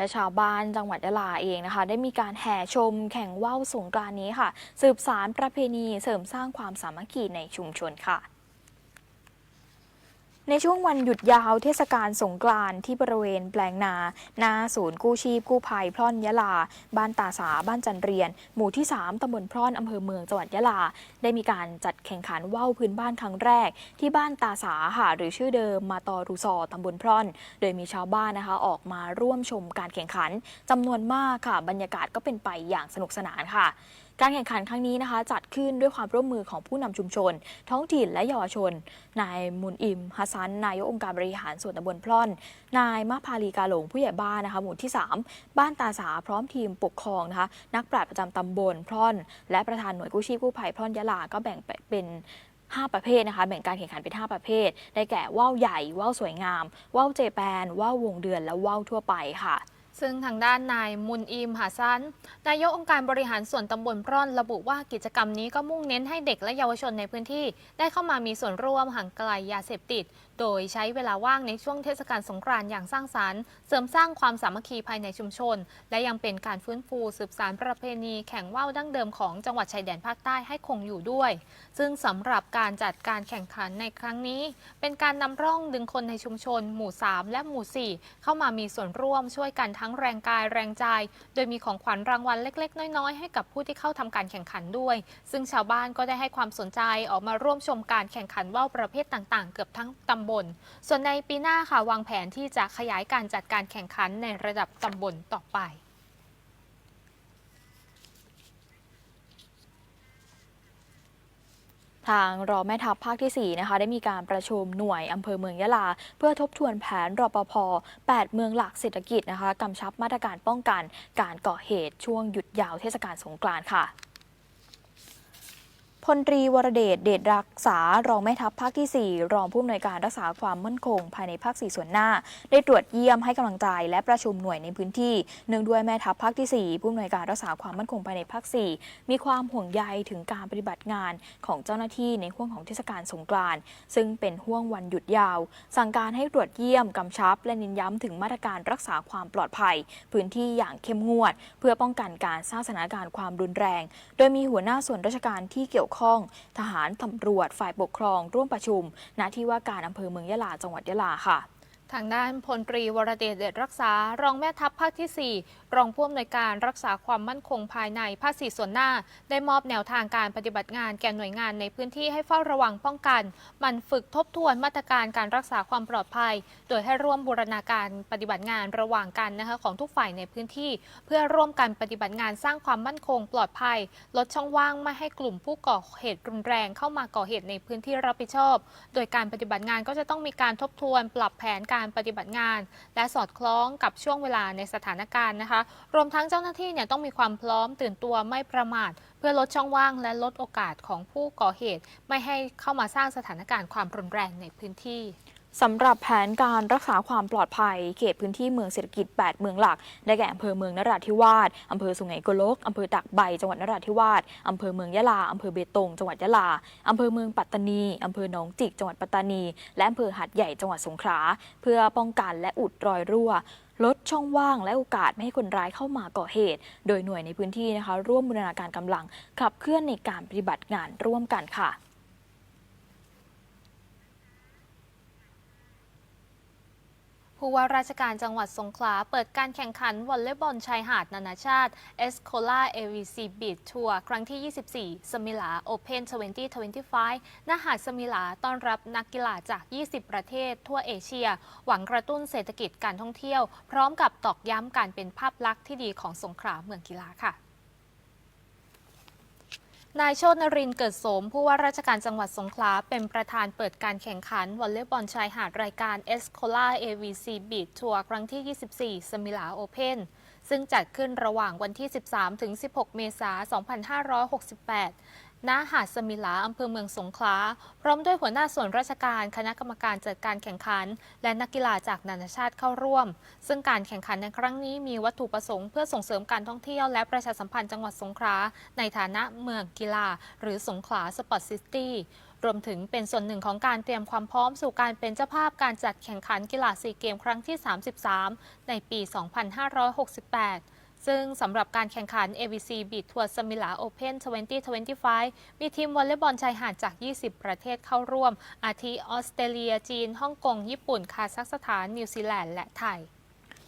และชาวบ้านจังหวัดยะลาเองนะคะ ได้มีการแห่ชมแข่งว่าวสงกรานนี้ค่ะ สืบสารประเพณีเสริมสร้างความสามัคคีในชุมชนค่ะ ในช่วงวันหยุดยาวเทศกาลสงกรานต์ที่บริเวณแปลงนา หน้าศูนย์กู้ชีพกู้ภัยพร่อนยะลา บ้านตาสาบ้านจันเรียน หมู่ที่ 3ตำบลพร่อนอำเภอเมืองจังหวัดยะลา ได้มีการจัดแข่งขันว่าวพื้นบ้านครั้งแรก ที่บ้านตาสาค่ะหรือชื่อเดิมมาตอรูซอตำบลพร่อน โดยมีชาวบ้านนะคะออกมาร่วมชมการแข่งขันจำนวนมากค่ะ บรรยากาศก็เป็นไปอย่างสนุกสนานค่ะ การแข่งขันครั้งนี้นะคะ จัดขึ้นด้วยความร่วมมือของผู้นำชุมชน ท้องถิ่นและเยาวชน นายมุนอิมฮัสซัน นายกองค์การบริหารส่วนตำบลพร่อน นายมะพาลีกาหลงผู้ใหญ่บ้านนะคะ หมู่ที่ 3 บ้านตาสาพร้อมทีมปกครองนะคะ นักปราชญ์ประจำตำบลพร่อน และประธานหน่วยกู้ชีพกู้ภัยพร่อนยะลา ก็แบ่งเป็น5 ประเภทนะคะแบ่งการแข่งขันเป็น 5 ประเภท ได้แก่ว่าวใหญ่ว่าวสวยงามว่าวเจแปนว่าววงเดือนและว่าวทั่วไปค่ะ ซึ่งทางด้านนายมุนอิมหาซันนายกองค์การบริหารส่วนตำบลพร่อน ระบุว่ากิจกรรมนี้ก็มุ่งเน้นให้เด็กและเยาวชนในพื้นที่ ได้เข้ามามีส่วนร่วมห่างไกลยาเสพติด โดยใช้เวลาว่างในช่วงเทศกาลสงกรานต์อย่างสร้างสรรค์ เสริมสร้างความสามัคคีภายในชุมชน และยังเป็นการฟื้นฟูสืบสานประเพณีแข่งว่าวดั้งเดิมของจังหวัดชายแดนภาคใต้ให้คงอยู่ด้วย ซึ่งสำหรับการจัดการแข่งขันในครั้งนี้ เป็นการนำร่องดึงคนในชุมชน หมู่ 3 และหมู่ 4 เข้ามามีส่วนร่วมช่วยกันทั้งแรงกายแรงใจ โดยมีของขวัญรางวัลเล็ก ๆ น้อยๆ ให้กับผู้ที่เข้าทำการแข่งขันด้วย ซึ่งชาวบ้านก็ได้ให้ความสนใจออกมาร่วมชมการแข่งขันว่าวประเภทต่างๆ เกือบทั้งตำบล ส่วนในปีหน้าค่ะวางแผนที่จะขยายการจัดการแข่งขันในระดับตำบลต่อไปทางรอแม่ทัพภาคที่ 4 นะคะ ได้มีการประชุมหน่วยอำเภอเมืองยะลา เพื่อทบทวนแผนรปภ 8 เมืองหลักเศรษฐกิจนะคะกำชับมาตรการป้องกันการก่อเหตุช่วงหยุดยาวเทศกาลสงกรานต์ค่ะ พลตรีวรเดชเดชรักษารองแม่ทัพภาคที่ 4 รองผู้อำนวยการรักษาความมั่นคง ภายในภาค 4 ส่วนหน้า ได้ตรวจเยี่ยมให้กำลังใจและประชุมหน่วยในพื้นที่ เนื่องด้วยแม่ทัพภาคที่ 4 ผู้อำนวยการรักษาความมั่นคงภายในภาค 4 มีความห่วงใยถึงการปฏิบัติงานของเจ้าหน้าที่ในห่วงของเทศกาลสงกรานต์ซึ่งเป็นห่วงวันหยุดยาว สั่งการให้ตรวจเยี่ยมกำชับ และเน้นย้ำถึงมาตรการรักษาความปลอดภัย พื้นที่อย่างเข้มงวด เพื่อป้องกันการสร้างสถานการณ์ความรุนแรง โดยมีหัวหน้าส่วนราชการที่เกี่ยวข้อง ทหารตำรวจฝ่ายปกครอง ร่วมประชุมณที่ว่าการอำเภอเมืองยะลาจังหวัดยะลาค่ะ ทางด้านพลตรีวรเดชเดชรักษา รองแม่ทัพภาคที่ 4 รองผู้อำนวยการรักษาความมั่นคงภายในภาคสี่ส่วนหน้า ได้มอบแนวทางการปฏิบัติงานแก่หน่วยงานในพื้นที่ให้เฝ้าระวังป้องกัน มันฝึกทบทวนมาตรการการรักษาความปลอดภัย โดยให้ร่วมบูรณาการปฏิบัติงานระหว่างกันนะคะของทุกฝ่ายในพื้นที่ เพื่อร่วมกันปฏิบัติงานสร้างความมั่นคงปลอดภัย ลดช่องว่างไม่ให้กลุ่มผู้ก่อเหตุรุนแรงเข้ามาก่อเหตุในพื้นที่รับผิดชอบ โดยการปฏิบัติงานก็จะต้องมีการทบทวนปรับแผนการปฏิบัติงาน และสอดคล้องกับช่วงเวลาในสถานการณ์นะคะ รวมทั้งเจ้าหน้าที่เนี่ยต้องมีความพร้อมตื่นตัวไม่ประมาท เพื่อลดช่องว่างและลดโอกาสของผู้ก่อเหตุ ไม่ให้เข้ามาสร้างสถานการณ์ความรุนแรงในพื้นที่ สำหรับแผนการรักษาความปลอดภัย เขตพื้นที่เมืองเศรษฐกิจ 8 เมืองหลัก ได้แก่อำเภอเมืองนราธิวาสอำเภอสุไหงโกลกอำเภอตักใบ จังหวัดนราธิวาสอำเภอเมืองยะลาอำเภอเบตง จังหวัดยะลาอำเภอเมืองปัตตานีอำเภอหนองจิก จังหวัดปัตตานี และอำเภอหัดใหญ่ จังหวัดสงขลา เพื่อป้องกันและอุดรอยรั่ว ลดช่องว่างและโอกาสไม่ให้คนร้ายเข้ามาก่อเหตุ โดยหน่วยในพื้นที่นะคะร่วมบูรณาการกำลังขับเคลื่อนในการปฏิบัติงานร่วมกันค่ะ ผู้ว่าราชการจังหวัดสงขลาเปิดการแข่งขันวอลเลย์บอลชายหาดนานาชาติ e s c o l a AVC Beach Tour ครั้งที่ 24 สมิลา Open 2025ณหาดสมิลาต้อนรับนักกีฬาจาก 20 ประเทศ ทั่วเอเชีย หวังกระตุ้นเศรษฐกิจการท่องเที่ยว พร้อมกับตอกย้ำการเป็นภาพลักษณ์ที่ดีของสงขลาเมืองกีฬาค่ะ นายโชตนรินเกิดโสม ผู้ว่าราชการจังหวัดสงขลา เป็นประธานเปิดการแข่งขันวอลเลย์บอลชายหาดรายการ e s c o l a AVC Beach Tour ครั้งที่ 24 สมิลาโอเพนซึ่งจัดขึ้นระหว่างวันที่ 13 ถึง 16 เมษายน 2568 ณหาดสมิลาอำเภอเมืองสงขลา พร้อมด้วยหัวหน้าส่วนราชการคณะกรรมการจัดการแข่งขัน และนักกีฬาจากนานาชาติเข้าร่วม ซึ่งการแข่งขันในครั้งนี้มีวัตถุประสงค์เพื่อส่งเสริมการท่องเที่ยวและประชาสัมพันธ์จังหวัดสงขลาในฐานะเมืองกีฬา หรือสงขลาสปอร์ตซิตี้รวมถึงเป็นส่วนหนึ่งของการเตรียมความพร้อมสู่การเป็นเจ้าภาพการจัดแข่งขันกีฬาซีเกมครั้งที่ 33 ในปี 2568 ซึ่งสำหรับการแข่งขัน ABC Beach Tour Samila Open 2025 มีทีมวอลเลย์บอลชายหาดจาก 20 ประเทศเข้าร่วม อาทิออสเตรเลีย จีน ฮ่องกง ญี่ปุ่น คาซัคสถาน นิวซีแลนด์ และไทย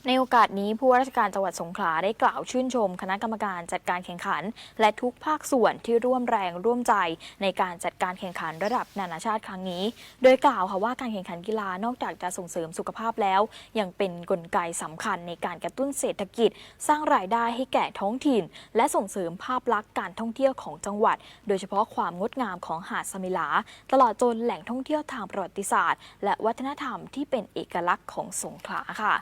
ในโอกาสนี้ผู้ว่าราชการจังหวัดสงขลาได้กล่าวชื่นชม คณะกรรมการจัดการแข่งขัน และทุกภาคส่วนที่ร่วมแรงร่วมใจในการจัดการแข่งขันระดับนานาชาติครั้งนี้ โดยกล่าวค่ะว่าการแข่งขันกีฬานอกจากจะส่งเสริมสุขภาพแล้ว ยังเป็นกลไกสำคัญในการกระตุ้นเศรษฐกิจ สร้างรายได้ให้แก่ท้องถิ่น และส่งเสริมภาพลักษณ์การท่องเที่ยวของจังหวัด โดยเฉพาะความงดงามของหาดสมิลา ตลอดจนแหล่งท่องเที่ยวทางประวัติศาสตร์ และวัฒนธรรมที่เป็นเอกลักษณ์ของสงขลาค่ะ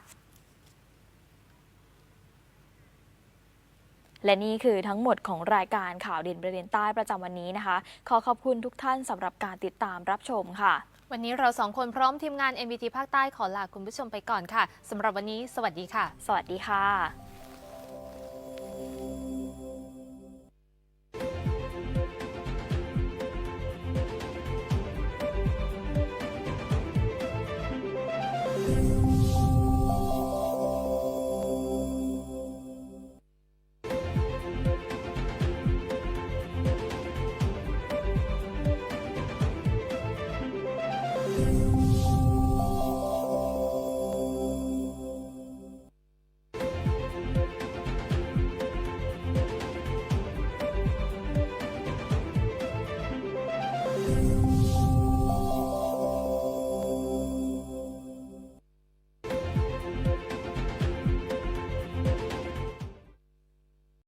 และนี่คือทั้งหมดของรายการข่าวเด่นประเด็นใต้ประจำวันนี้นะคะ ขอขอบคุณทุกท่านสำหรับการติดตามรับชมค่ะ วันนี้เราสองคนพร้อมทีมงาน MBT ภาคใต้ขอลาคุณผู้ชมไปก่อนค่ะสำหรับวันนี้ สวัสดีค่ะ สวัสดีค่ะ